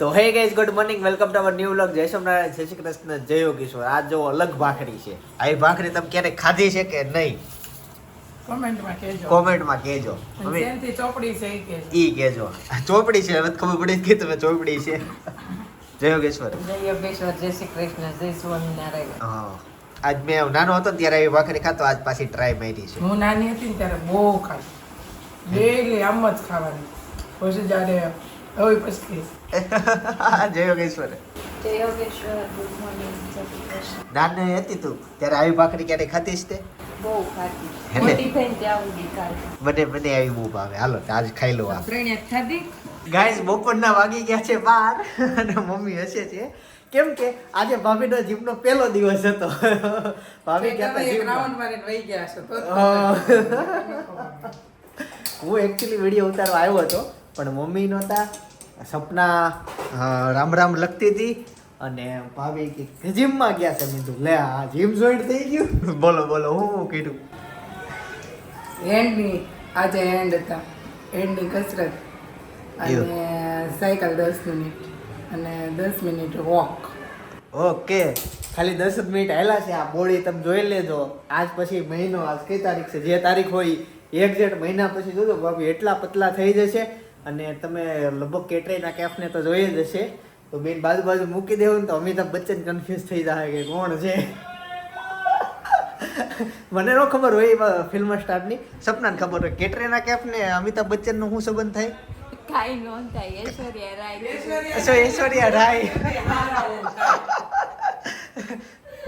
તો hey guys good morning welcome to our new vlog જય સોમનારાયણ જય શ્રી કૃષ્ણ જય યોગેશ્વર. આજ જો અલગ ભાખરી છે. આ ભાખરી તમે ક્યારેક ખાધી છે કે નહીં? કોમેન્ટમાં કહેજો. કોમેન્ટમાં કહેજો. અને ચોપડી છે ઈ કહેજો. ઈ કહેજો. ચોપડી છે હવે ખબર પડી કે તમે ચોપડી છે. જય યોગેશ્વર. જય યોગેશ્વર જય શ્રી કૃષ્ણ જય સ્વામિનારાયણ. હા. આજ મેં નાનો હતો ત્યારે આવી ભાખરી ખાતો આજ પાછી ટ્રાય મારી છે. હું નાની હતી ત્યારે બહુ ડેલી આમ જ ખાવાની. પછી જ્યારે હવે પછી જય યોગેશ્વર. જય યોગેશ્વર ગુડ મોર્નિંગ જય શ્રી કૃષ્ણ. નાની હતી તું ત્યારે આવી ભાખરી ક્યારે ખાતી છે તે? બહુ ખાતી મોટી થઈને ત્યાં ઉડી ખાધી મને મને આવી બહુ ભાવે. હાલો આજ ખાઈ લો આ ત્રણે ખાધી? ગાઈસ બપોરના વાગી ગયા છે બાર અને મમ્મી હશે છે. કેમ કે આજે ભાભીનો જીમનો પહેલો દિવસ હતો. ભાભી કહેતા જીમ. રાઉન્ડ મારીને વહી ગયા છો. હું. એક્ચ્યુઅલી વીડિયો ઉતારવા આવ્યો હતો. પણ મમ્મી નહોતા. સપના રામ રામ લખતી હતી અને ભાભી કે જીમમાં ગયા છે. મેં લે આ જીમ જોઈન્ટ થઈ ગયું. બોલો બોલો હું હું કીધું? એન્ડની આજે એન્ડ હતા. એન્ડની કસરત અને સાયકલ દસ મિનિટ અને દસ મિનિટ વોક. ઓકે. ખાલી દસ જ મિનિટ આવેલા છે. આ બોડી તમે જોઈ લેજો. આજ પછી મહિનો આજ કઈ તારીખ છે? જે તારીખ હોય એક્ઝેક્ટ મહિના પછી જોજો. ભાભી એટલા પતલા થઈ જશે. અને તમે લગભગ કેટરીના કેફને તો જોઈ જ હશે. તો બેન બાજુ બાજુ મૂકી દેવું ને તો અમિતાભ બચ્ચન કન્ફ્યુઝ થઈ જાય કે કોણ છે? મને ન ખબર હોય ફિલ્મ સ્ટારની સપનાને ખબર હોય. કેટરીના કેફ ને અમિતાભ બચ્ચનનો શું સંબંધ થાય? કાઈ નો થાય. ઐશ્વર્યા રાય. અચ્છા ઐશ્વર્યા રાય.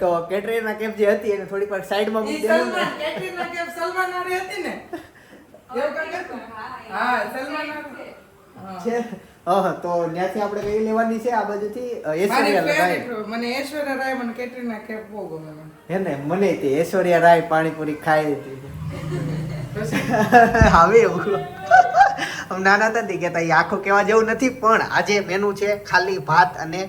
તો કેટરીના કેફ જે હતી એને થોડીક વાર સાઈડમાં મૂકી દેવું કેટરીના કેફ સલમાન વાળી હતી ને? હા સલમાન. છે? તો ત્યાંથી આપણે કઈ લેવાની છે? આ બાજુથી ઐશ્વર્યા રાય. મને ઐશ્વર્યા રાય મને કેટરીના કેફ બહુ ગમે હે ને મને તે ઐશ્વર્યા રાય પાણીપુરી ખાઈ હતી હવે એવું. આમ નાના હતા ને કહેતા એ આખો કહેવા જેવું નથી પણ આજે મેનુ છે ખાલી ભાત અને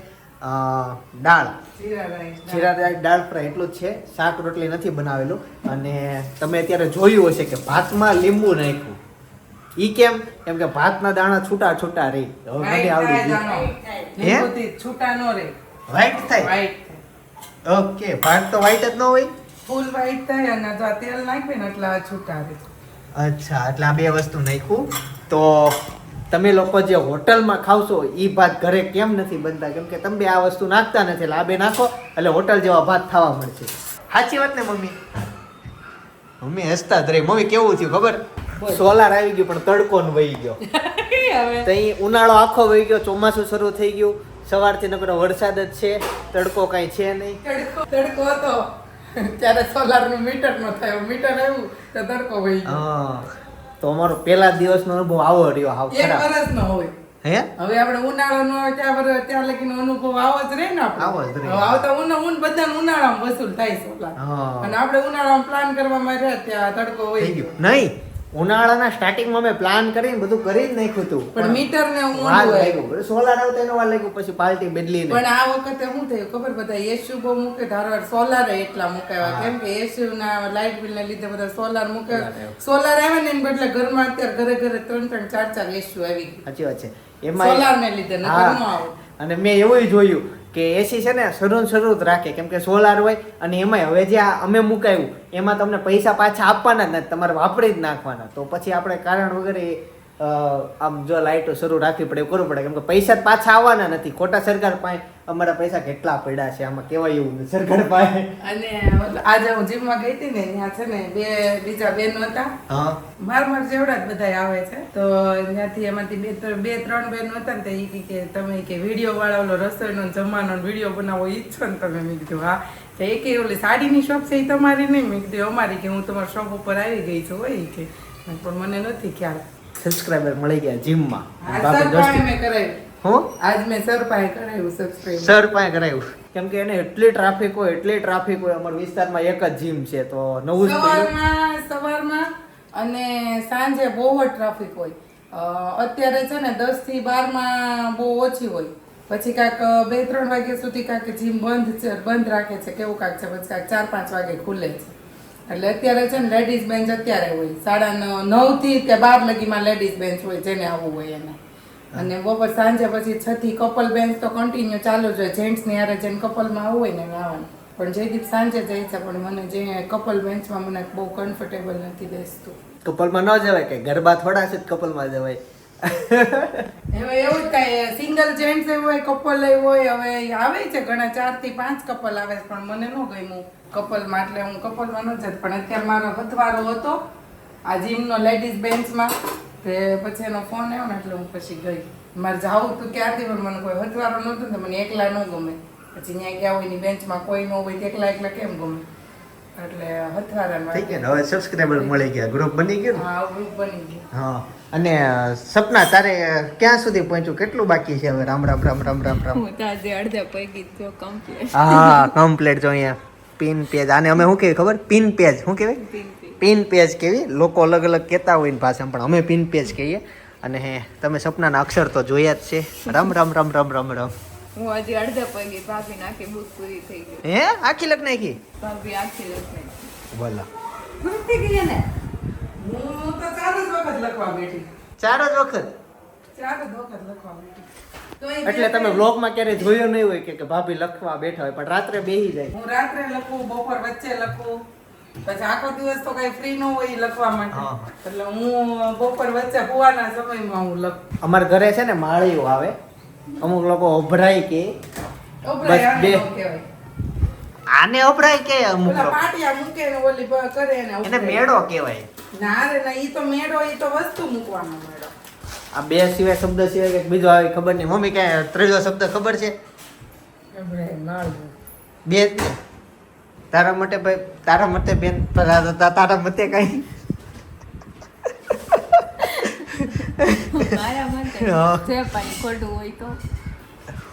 દાળ. જીરા રાઈસ દાળ ફ્રાય એટલું જ છે. શાક રોટલી નથી બનાવેલું. અને તમે અત્યારે જોયું હશે કે ભાતમાં લીંબુ નાખ્યું. ઈ કેમ? કેમ કે ભાતના દાણા છૂટા છૂટા રે. હવે મને આવડી ગયું. હે? છૂટા નો રે. વ્હાઈટ થાય. ઓકે ભાત તો વ્હાઈટ જ ન હોય? ફૂલ વાઈટ થાય અને જો તેલ નાખે ને એટલે છૂટા રે. અચ્છા એટલે આ બે વસ્તુ નાખ્યું. તો તમે લોકો જે હોટલમાં ખાવશો એ ભાત ઘરે કેમ નથી બનતા? કેમ કે તમે બે આ વસ્તુ નાખતા નથી એટલે આ બે નાખો એટલે હોટલ જેવા ભાત ખાવા મળશે. સાચી વાત ને મમ્મી? મમ્મી હસતા જ રહી મમ્મી કેવું થયું ખબર? સોલાર આવી ગયું પણ તડકો ન વહી ગયો. તઈ ઉનાળો આખો વહી ગયો ચોમાસું શરૂ થઈ ગયું. સવારથી નકરો વરસાદ જ છે તડકો કાંઈ છે નહીં. તડકો તડકો હતો. ત્યારે સોલારનું મીટર નો થયો. મીટર આવ્યું તો તડકો વહી ગયો. હા. તો અમારો પહેલા દિવસનો અનુભવ આવો રહ્યો હાવ એક ખરાબ. વર્ષ નો હોય. હે? હવે આપણે ઉનાળો નો હોય ત્યાં ત્યાં લગીનો અનુભવ આવો જ રહે ને આપણે. આવો જ રહે. આવતા ઉના ઉન બધાને ઉનાળામાં વસૂલ થાય સોલાર. અને આપણે ઉનાળામાં પ્લાન કરવામાં રહ્યા ત્યાં તડકો ગયું. નહીં. ઉનાળાના સ્ટાર્ટિંગમાં મેં પ્લાન કરીને બધું કરી જ નાખ્યું હતું. પણ મીટર ને વાર લાગ્યું સોલાર આવતો એનો વાર લાગ્યું પછી પાલટી બદલી પણ આ વખતે શું થયું ખબર બધા એસયુ બહુ મૂકે ધારવાર સોલાર એટલા મુકાયા કેમ કે એસયુ ના લાઇટ બિલ ને લીધે બધા સોલાર મૂકે. સોલાર આવે. ને એમ બદલે ઘરમાં અત્યારે ઘરે ઘરે ત્રણ ત્રણ ચાર ચાર એસયુ આવી. સાચી વાત છે. સોલાર ને લીધે. અને મેં એવું જોયું કે એસી છે ને શરૂ શરૂ રાખે. કેમ કે સોલાર હોય અને એમાંય હવે જે આ અમે મુકાયું એમાં તમને પૈસા પાછા આપવાના જ નથી તમારે વાપરી જ નાખવાના. તો પછી આપણે કારણ વગર એ, આમ જો લાઇટો શરૂ રાખવી પડે એવું કરવું પડે. કેમ કે પૈસા પાછા આવવાના નથી. ખોટા સરકાર પાસે અમારા પૈસા કેટલા પડ્યા છે આમાં કેવાય એવું નથી સરકાર પાસે. અને આજે હું જીમમાં ગઈ હતી ને ત્યાં છે ને બે બીજા બેન હતા. માર માર જેવડા જ બધા આવે છે. તો ત્યાંથી એમાંથી બે બે ત્રણ બેન હતા ને કહે કે તમે કે વીડિયો વાળા ઓલો રસોઈનો જમવાનો વીડિયો બનાવો ઈચ્છો ને તમે. મેં કીધું હા. તો એ કે ઓલી સાડીની શોપ છે એ તમારી નહીં? મેં કીધું અમારી કે હું તમારા શોપ ઉપર આવી ગઈ છું. હોય કે પણ મને નથી ખ્યાલ. સબસ્ક્રાઈબર મળી ગયા જીમમાં. હું? આજ મેં સર પાસે કરાયું સબસ્ક્રાઇબ સર પાસે કરાયું. કેમ કે એને એટલી ટ્રાફિક હોય એટલી ટ્રાફિક હોય અમારા વિસ્તારમાં એક જ જીમ છે તો નવું સવારમાં સવારમાં અને સાંજે બહુ જ ટ્રાફિક હોય. અત્યારે છે ને દસથી બારમાં બહુ ઓછી હોય. પછી કાંઈક બે ત્રણ વાગ્યા સુધી કાંક જીમ બંધ છે બંધ રાખે છે કેવું કાંઈક છે? પછી કાંઈક ચાર પાંચ વાગે ખુલે છે. એટલે અત્યારે છે ને લેડીઝ બેન્ચ અત્યારે હોય. સાડા નવથી તે બાર લગીમાં લેડીઝ બેન્ચ હોય જેને આવવું હોય એને. અને બપોર સાંજે પછી છ થી કપલ બેન્ચ તો કન્ટિન્યુ ચાલુ જ હોય. જેન્ટ્સની યારે જેને કપલમાં આવવું હોય ને આવવાનું. પણ જયદીપ સાંજે જાય છે પણ મને જે કપલ બેન્ચમાં મને બહુ કમ્ફર્ટેબલ નથી બેસતું. કપલમાં ન જવાય કે? ગરબા થોડા છે કપલમાં જવાય. હવે એવું જ કાંઈ સિંગલ જેન્ટ્સ એવું હોય કપલ એવું હોય હવે આવે છે ઘણા ચારથી પાંચ કપલ આવે છે પણ મને ન ગમ્યું. કપલમાં એટલે હું કપલમાં ન જત પણ અત્યારે મારો હથવારો હતો આ જીમનો લેડીઝ બેન્ચમાં તે પછી એનો ફોન આવ્યો ને એટલે હું પછી ગઈ. મારે જાવું તો ક્યારથી પણ મને કોઈ હથવારો નહોતો ને મને એકલા ન ગમે. પછી ત્યાં ગયા હોયની બેન્ચમાં કોઈ ન હોય તો એકલા એકલા કેમ ગમે? એટલે હથવારા થઈ ગયા હવે સબસ્ક્રાઈબર મળી ગયા. ગ્રુપ બની ગયું હા ગ્રુપ બની ગયું. હા. અને સપના તારે ક્યાં સુધી પહોંચ્યું? કેટલું બાકી છે હવે? રામ રામ રામ રામ રામ રામ. હું તો આજે અડધા પૈકી જો કમ્પ્લીટ હા કમ્પ્લીટ જો અહીંયા. Pin page. આને અમે શું કહેવાય ખબર? Pin page. શું કહેવાય? Pin page. કેવી લોકો અલગ અલગ કહેતા હોય ભાષામાં પણ અમે પિન પેજ કહીએ. અને હે તમે સપનાના અક્ષર તો જોયા જ છે. રમ રમ રમ રમ રમ રમ. હું આજે અડધા પગે ભાભી નાખી બુક પૂરી થઈ ગઈ. હે? આખી લખ નાખી ભાભી આખી લખી બોલો પૂરી ગઈ ને હું તો ચાર જ વખત લખવા બેઠી. ચાર જ વખત? ચાર જ વખત લખવા બેઠી. એટલે તમે બ્લોગમાં ક્યારે જોયો નહીં હોય કે કે ભાભી લખવા બેઠા હોય પણ રાત્રે બેહી જાય. હું રાત્રે લખું બપોર વચ્ચે લખું. પછી આખો દિવસ તો કઈ ફ્રી ન હોય લખવા માટે. એટલે હું બપોર વચ્ચે હોવાના સમયમાં હું લખું. અમારા ઘરે છે ને માળીઓ આવે. અમુક લોકો ઓભરાય કે આને બે. આને ઓભરાય કે અમુક પાટિયા મૂકે ને ઓલી કરે ને એને. મેળો કહેવાય. ના રે ના ઈ તો મેળો ઈ તો વસ્તુ મૂકવાનો મેળો. આ બે સિવાય શબ્દ સિવાય કંઈક બીજો આવે ખબર નહીં. મમ્મી ક્યાં ત્રીજો શબ્દ ખબર છે? બે તારા માટે ભાઈ તારા મતે બેન તારા તારા મતે કઈ. મારા માટે હા. જે હોય તો.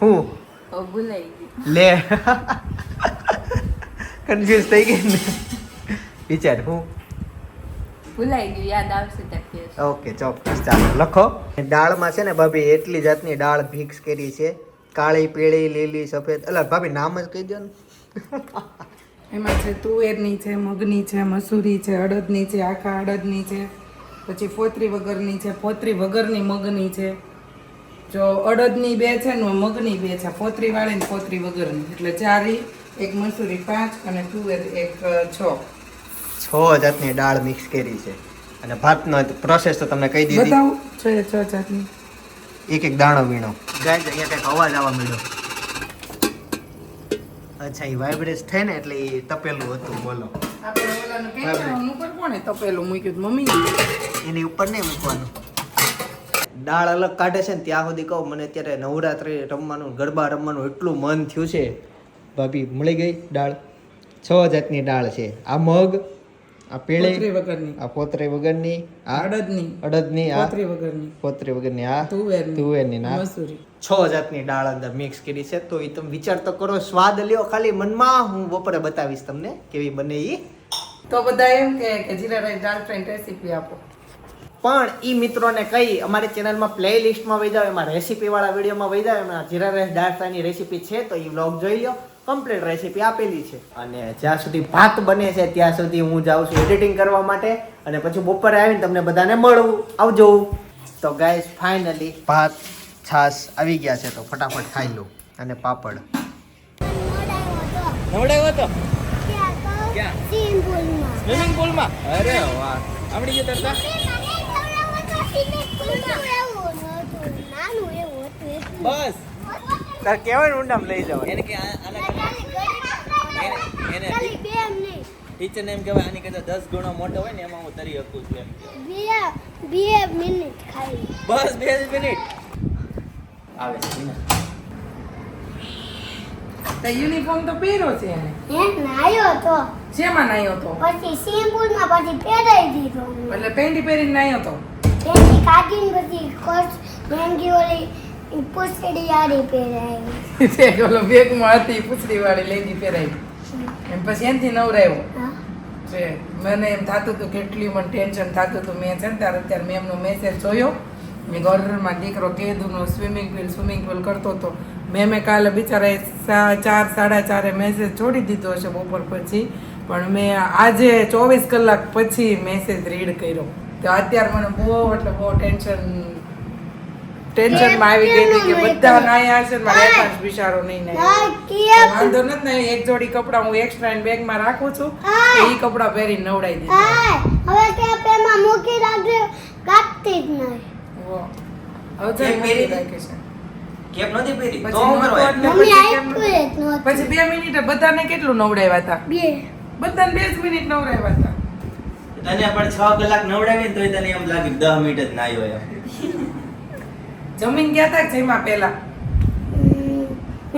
હું? તો લે. કન્ફ્યુઝ થઈ ગઈ ને. વિચાર હું? ભૂલાઈ ગયું યાદ આવશે ત્યાં ઓકે ચોક્કસ ચાલો લખો. દાળમાં છે ને ભાભી એટલી જાતની દાળ ફિક્સ કરી છે. કાળી પીળી લીલી સફેદ. એટલે ભાભી નામ જ કહી દો ને. એમાં છે તુવેરની છે મગની છે મસૂરી છે અડદની છે આખા અડદની છે. પછી ફોતરી વગરની છે ફોતરી વગરની મગની છે. જો અડદની બે છે ને મગની બે છે. ફોતરી વાળી ને ફોતરી વગરની. એટલે ચારી એક મસૂરી પાંચ અને તુવેર એક છ. છ જાતની દાળ મિક્સ કરી છે. અને ભાતનો પ્રોસેસ તો તમને કહી દીધી. બતાવું. છ છ જાતની. એક એક દાણો વીણો. ગાય અહીંયા કંઈક અવાજ આવવા મળ્યો અચ્છા એ વાઇબ્રેટ થાય ને એટલે એ તપેલું હતું બોલો. આપણે ઓલાનું કેન્દ્રનું ઉપર કોણે તપેલું? મૂક્યું મમ્મી. એની ઉપર નહીં મૂકવાનું. દાળ અલગ કાઢે છે ને ત્યાં સુધી કહું મને અત્યારે નવરાત્રિ રમવાનું ગરબા રમવાનું એટલું મન થયું છે. ભાભી મળી ગઈ દાળ? છ જાતની દાળ છે. આ મગ આ પેળે વગરની. આ પોતરી વગરની આ અડદની. અડદની આ પોતરી વગરની. પોતરી વગરની આ તુવેરની તુવેરની ના છ જાતની દાળ અંદર મિક્સ કરી છે. તો એ તમે વિચાર તો કરો સ્વાદ લ્યો ખાલી મનમાં હું બપોરે બતાવીશ તમને કેવી બને એ તો બધા એમ કે જીરા રાઈસ દાળ ફ્રેન્ડ રેસીપી આપો. પણ એ મિત્રોને કહી અમારી ચેનલમાં પ્લે લિસ્ટમાં વહી જાવ એમાં રેસીપી વાળા વિડીયોમાં વહી જાવ એમાં જીરા રાઈસ દાળ ફ્રાયની રેસીપી છે તો એ વ્લોગ જોઈ લો કમ્પ્લીટ રેસીપી આપેલી છે. અને જ્યાં સુધી ભાત બને છે ત્યાં સુધી હું જાઉં છું એડિટિંગ કરવા માટે. અને પછી બપોરે આવીને તમને બધાને મળવું આવજો. તો ગાઈસ ફાઇનલી ભાત છાસ આવી ગયા છે તો ફટાફટ ખાઈ લો. અને પાપડ. નવડાવ્યો હતો સ્વિમિંગ પુલમાં. અરે વાહ. આવડી ગયો તરતા? બસ. તાર કેવાય ઊંડામ લઈ જવા એને કે કરતા ટીચર ને એમ કહેવાય આની કરતા દસ ગણો મોટો હોય ને એમાં હું તરી શકું છું એમ. બે મિનિટ ખાલી. બસ બે મિનિટ. આવે છે. તો યુનિફોર્મ તો પહેર્યો છે એને? હે? નાયો તો. શેમાં નાયો તો? પછી સિમ્પલમાં પછી પહેરાઈ દીધો એટલે પેન્ટી પહેરીને નાયો તો? પેન્ટી કાઢીને પછી કોટ મેંગી ઓલી પૂછડી આડી પહેરાવી તે ઓલો બેગમાં હતી પૂછડી વાળી લેંગી પહેરાવી એમ પછી એનથી નવરાયો. છે મને એમ થતું હતું કેટલી મને ટેન્શન થતું હતું. મેં છે ને ત્યારે અત્યારે મેં એમનો મેસેજ જોયો. મેં ગોર્ડનમાં દીકરો કેદુનો સ્વિમિંગ પુલ સ્વિમિંગ પુલ કરતો હતો. મેં મેં કાલે બિચારા ચાર સાડા ચારે મેસેજ છોડી દીધો હશે બપોર પછી. પણ મેં આજે ચોવીસ કલાક પછી મેસેજ રીડ કર્યો. તો અત્યારે મને બહુ એટલે બહુ ટેન્શન ટેન્શનમાં આવી ગઈ હતી કે બધા નાયા છે મારે. એકાંશ બિચારો નહીં નાય વાંધો નથી ને એક જોડી કપડાં હું એક્સ્ટ્રા બેગમાં રાખું છું. એ તો કપડાં પહેરીને નવડાવી દીધા. હવે કેપ એમાં મૂકી રાખજો. કાપતી જ નહીં. હવે તો કેમ પહેરી? રાખે છે. કેપ નથી પહેરી? પછી તો હું કેમ- બે મિનિટે બધાને કેટલું નવડાવ્યા હતા? બે. બધાને બે જ મિનિટ નવડાવ્યા હતા. તને પણ છ કલાક નવડાવી ને તોય તને એમ દસ મિનિટ જ નાયો એમ. જમીન ગયા હતા કે જમ્યા પહેલા? હમ,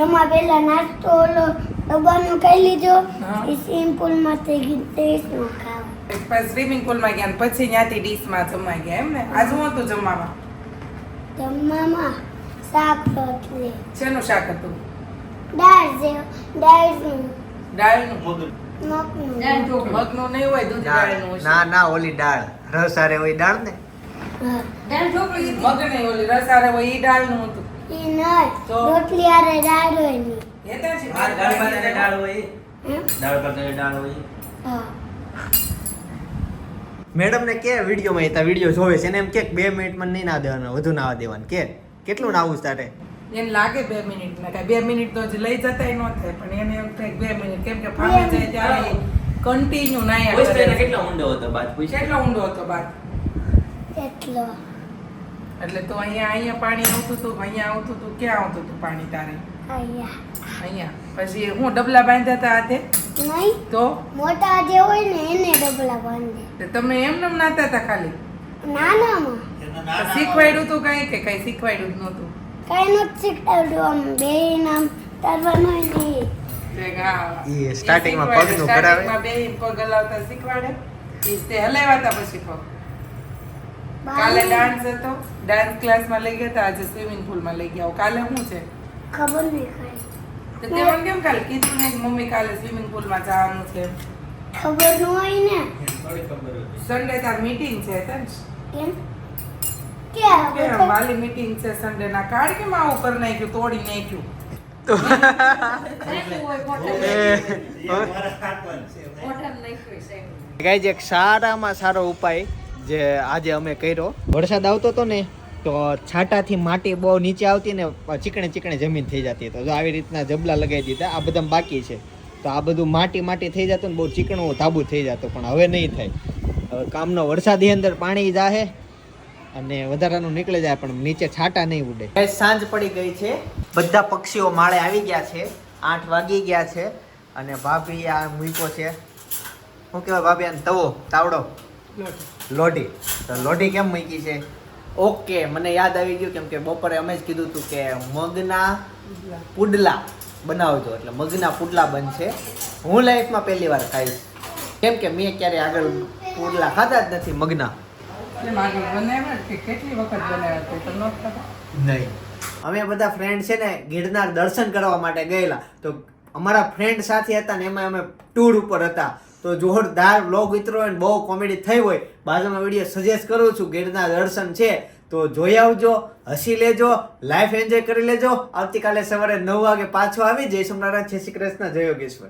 એમાં પેલા નાસ્તો ઓલો ડબ્બાનો ખાઈ લીધો. સ્વિમિંગ એ સિમ્પલમાં થઈ ગયું ટેસ્ટનો ખાવા. પછી સ્વિમિંગ પુલમાં ગયા પછી ત્યાંથી ડીશમાં જમવા ગયા એમ ને? આજ હું હતું જમવામાં? જમવામાં શાક રોટલી શેનું શાક હતું? દાળ જે દાળનું. દાળનું? મગનું. મગનું નહીં હોય દૂધ દાળનું ના ના ઓલી દાળ. રસ આરે હોય દાળ ને? હા મગ નહીં ઓલી રસારે હોય ઈ દાળનું હતું. એ નહીં રોટલી હારે દાળ હોયની હેતાજી આ દાળ ભાત દાળ હોય દાળ ભાત દાળ હોય હા. મેડમ ને કે વિડીયોમાં હતા વીડિયો જોવે છે એને એમ કે બે મિનિટમાં નહીં ના દેવાના વધુ ના દેવાનું. કે કેટલું નાવું તારે? એને લાગે બે મિનિટ ના કાંઈ બે મિનિટ તો લઈ જતાય ન થાય પણ એને એમ થાય કે બે મિનિટ કેમ કે ફામે જાય ત્યારે કન્ટિન્યુ ના કેટલો ઊંડો હતો બાદ? પૂછ. કેટલો ઊંડો હતો બાદ? એટલો. એટલે તો અહીંયા અહીંયા પાણી આવતું હતું અહીંયા આવતું હતું ક્યાં આવતું હતું પાણી તારે? અહીંયા. અહીંયા. પછી હું ડબલા બાંધ્યા હતા હાથે નહીં. તો? મોટા જે હોય ને એને ડબલા બાંધે તે તમે એમ એમ નાતા હતા ખાલી? નાનામાં. શીખવાડ્યું તું કઈ કે કઈ શીખવાડ્યું જ નહોતું? કઈ નથી શીખવાડ્યું આમ બે નામ તરવાનું નહીં એ. શીખવાડે. પગનું કરાવે. માં બેહીને પગ હલાવતા શીખવાડે. તે હલાવ્યા હતા પછી પગ. કાલે ડાન્સ હતો ડાન્સ ક્લાસમાં લઈ ગયા હતા આજે સ્વિમિંગ પુલમાં લઈ ગયા કાલે શું છે ખબર નહીં કઈ તો તેમ કેમ કાલે કીધું ને મમ્મી કાલે સ્વિમિંગ પુલમાં જવાનું છે ખબર ન હોય ને સન્ડે તાર મીટિંગ છે તને કેમ કે માલી મીટિંગ છે સન્ડે ના કાર્ડ કેમ આવું કરી નાખ્યું તોડી નાખ્યું ગાઈઝ એક સારામાં સારો ઉપાય જે આજે અમે કર્યો. વરસાદ આવતો હતો ને, તો છાંટાથી માટી બહુ નીચે આવતી ને, ચીકણે ચીકણે જમીન થઈ જતી તો જો આવી રીતના જબલા લગાવી દીધા. આ બધા બાકી છે. તો આ બધું માટી માટી થઈ જતું ને, બહુ ચીકણું ધાબુ થઈ જતું, પણ હવે નહીં થાય. હવે કામનો વરસાદી અંદર પાણી જાહે અને વધારાનું નીકળી જાય, પણ નીચે છાંટા નહીં ઉડે. સાંજ પડી ગઈ છે. બધા પક્ષીઓ માળે આવી ગયા છે. આઠ વાગી ગયા છે અને ભાભી આ મૂકો છે. શું કહેવાય ભાભી તવો, તાવડો? લોઢી. તો લોઢી કેમ મૂકી છે? ઓકે મને યાદ આવી ગયું કેમ કે બપોરે અમે જ કીધું હતું કે મગના પુડલા બનાવજો. એટલે મગના પુડલા બનશે. હું લાઈફમાં પહેલી વાર ખાઈશ. કેમ કે મેં ક્યારે આગળ પુડલા ખાધા જ નથી મગના? નહીં. અમે બધા ફ્રેન્ડ છે ને ગિરનાર દર્શન કરવા માટે ગયેલા. તો અમારા ફ્રેન્ડ સાથે હતા ને એમાં અમે ટૂર ઉપર હતા. તો જોરદાર બ્લોગ ઉતરો અને બહુ કોમેડી થઈ હોય. બાજુમાં વીડિયો સજેસ્ટ કરું છું ગીરના દર્શન છે. તો જોઈ આવજો, હસી લેજો લાઈફ એન્જોય કરી લેજો. આવતીકાલે સવારે નવ વાગે પાછો આવી. જય સોમનારાયણ જય શ્રી કૃષ્ણ, જય યોગેશ્વર.